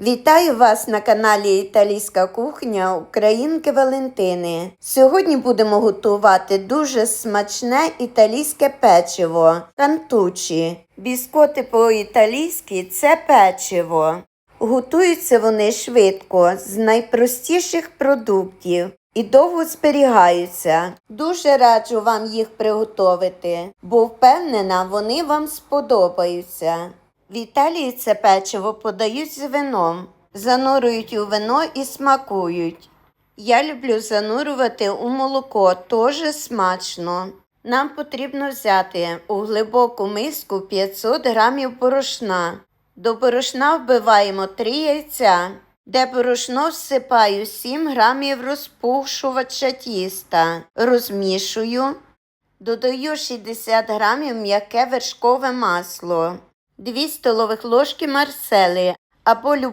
Вітаю вас на каналі Італійська кухня Українки Валентини. Сьогодні будемо готувати дуже смачне італійське печиво кантучі. Біскоти по-італійськи це печиво. Готуються вони швидко з найпростіших продуктів і довго зберігаються. Дуже раджу вам їх приготувати, бо впевнена, вони вам сподобаються. В Італії це печиво подають з вином, занурюють у вино і смакують. Я люблю занурювати у молоко, теж смачно. Нам потрібно взяти у глибоку миску 500 грамів борошна. До борошна вбиваємо 3 яйця, де борошно всипаю 7 грамів розпушувача тіста, розмішую, додаю 60 грамів м'яке вершкове масло, 2 столових ложки марсели або люб-